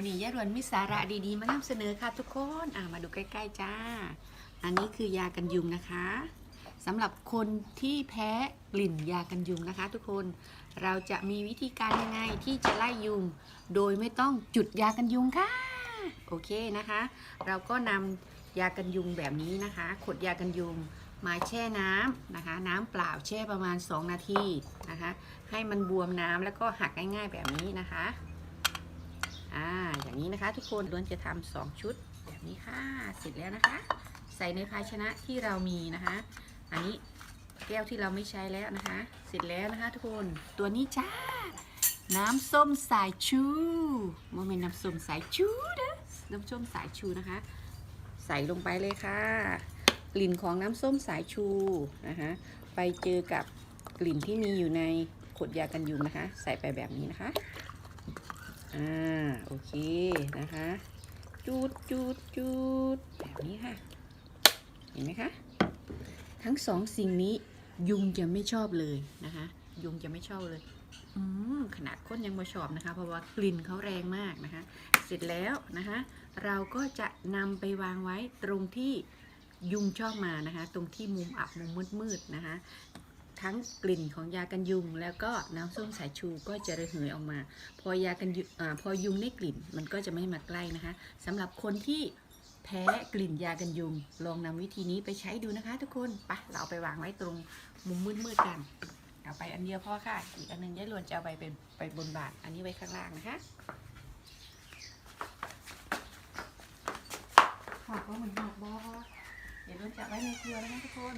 วันนี้ยายรวนมีสาระดีๆ มานำเสนอค่ะทุกคนอ่ามาดูใกล้ๆจ้า อันนี้คือยากันยุงนะคะสำหรับคนที่แพ้กลิ่นยากันยุงนะคะ ทุกคนเราจะมีวิธีการยังไงที่จะไล่ยุง โดยไม่ต้องจุดยากันยุงค่ะโอเคนะคะ เราก็นำยากันยุงแบบนี้นะคะขวดยากันยุงมาแช่น้ำนะคะ น้ำเปล่าแช่ประมาณ 2 นาทีนะคะ ให้มันบวมน้ำแล้วก็หักง่าย ๆแบบนี้นะคะ นี้นะคะ ทุกคนล้วนจะทำสองชุดแบบนี้ค่ะ เสร็จแล้วนะคะ ใส่ในภาชนะที่เรามีนะคะ อันนี้แก้วที่เราไม่ใช้แล้วนะคะ เสร็จแล้วนะคะ ทุกคนตัวนี้จ้า น้ำส้มสายชูโมเมนต์น้ำส้มสายชูนะน้ำส้มสายชูนะคะ ใส่ลงไปเลยค่ะกลิ่นของน้ำส้มสายชูนะคะไปเจอกับกลิ่นที่มีอยู่ในขวดยากันยุงนะคะ ใส่ไปแบบนี้นะคะอ่า โอเคนะคะ จูดจูดจูดแบบนี้ค่ะ เห็นไหมคะ ทั้งสองสิ่งนี้ยุงจะไม่ชอบเลยนะคะ ยุงจะไม่ชอบเลยอืมขนาดก้นยังมาชอบนะคะ เพราะว่ากลิ่นเขาแรงมากนะคะ เสร็จแล้วนะคะ เราก็จะนำไปวางไว้ตรงที่ยุงชอบมานะคะ ตรงที่มุมอับมุมมืดๆนะคะ ทั้งกลิ่นของยากันยุง แล้วก็น้ำส้มสายชูก็จะระเหยออกมา พอยากันยุอพอยุงได้กลิ่นมันก็จะไม่มาใกล้นะคะสำหรับคนที่แพ้กลิ่นยากันยุง ลองนำวิธีนี้ไปใช้ดูนะคะทุกคนไปเราเอาไปวางไว้ตรงมุมมืดๆกันเอาไปอันเดียวพอค่ะ อีกอันหนึงยายลวนจะเอาไปเป็นไปบนบาทอันนี้ไว้ข้างล่างนะคะหอกว่าเหมือนหอกบอเดี๋ยวลวนจะไว้ในครัวนะทุกคน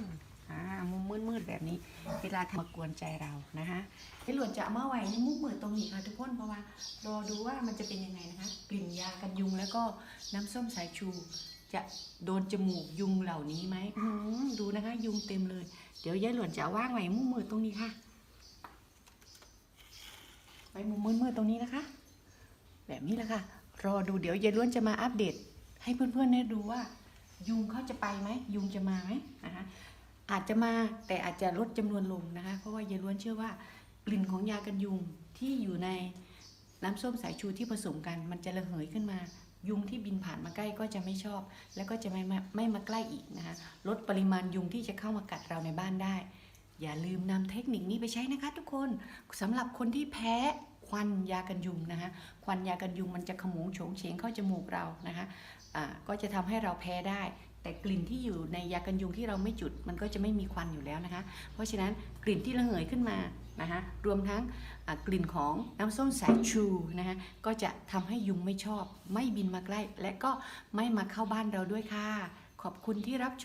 อ่ามุมมืดๆแบบนี้ เวลาทำมากวนใจเรานะคะยายหลวนจะเอามาไว้ในมุมมืดตรงนี้ค่ะทุกคนเพราะว่ารอดูว่ามันจะเป็นยังไงนะคะ กลิ่นยากันยุงแล้วก็น้ำส้มสายชูจะโดนจมูกยุงเหล่านี้ไหมอื้อหือดูนะคะ ยุงเต็มเลย เดี๋ยวยายหลวนจะเอาว่างไว้มุมมืดตรงนี้ค่ะไว้มุมมืดๆตรงนี้นะคะ แบบนี้แหละค่ะ รอดูเดี๋ยวยายล้วนจะมาอัปเดต ให้เพื่อนๆได้ดูว่า ยุงเขาจะไปไหมยุงจะมาไหมนะคะ อาจจะมาแต่อาจจะลดจำนวนลงนะคะ เพราะว่ายายล้วนเชื่อว่ากลิ่นของยากันยุงที่อยู่ในน้ำส้มสายชูที่ผสมกัน มันจะระเหยขึ้นมา ยุงที่บินผ่านมาใกล้ก็จะไม่ชอบ แล้วก็จะไม่มาไม่มาใกล้อีกนะคะลดปริมาณยุงที่จะเข้ามากัดเราในบ้านได้ อย่าลืมนำเทคนิคนี้ไปใช้นะคะ ทุกคนสำหรับคนที่แพ้ควันยากันยุงนะคะควันยากันยุงมันจะขมงโฉงเฉงเข้าจมูกเรานะคะอ่าก็จะทำให้เราแพ้ได้ แต่กลิ่นที่อยู่ในยากันยุงที่เราไม่จุดมันก็จะไม่มีควันอยู่แล้วนะคะ เพราะฉะนั้นกลิ่นที่ระเหยขึ้นมานะคะรวมทั้งกลิ่นของน้ำส้มสายชูนะคะก็จะทำให้ยุงไม่ชอบ ไม่บินมาใกล้ และก็ไม่มาเข้าบ้านเราด้วยค่ะ ขอบคุณที่รับชม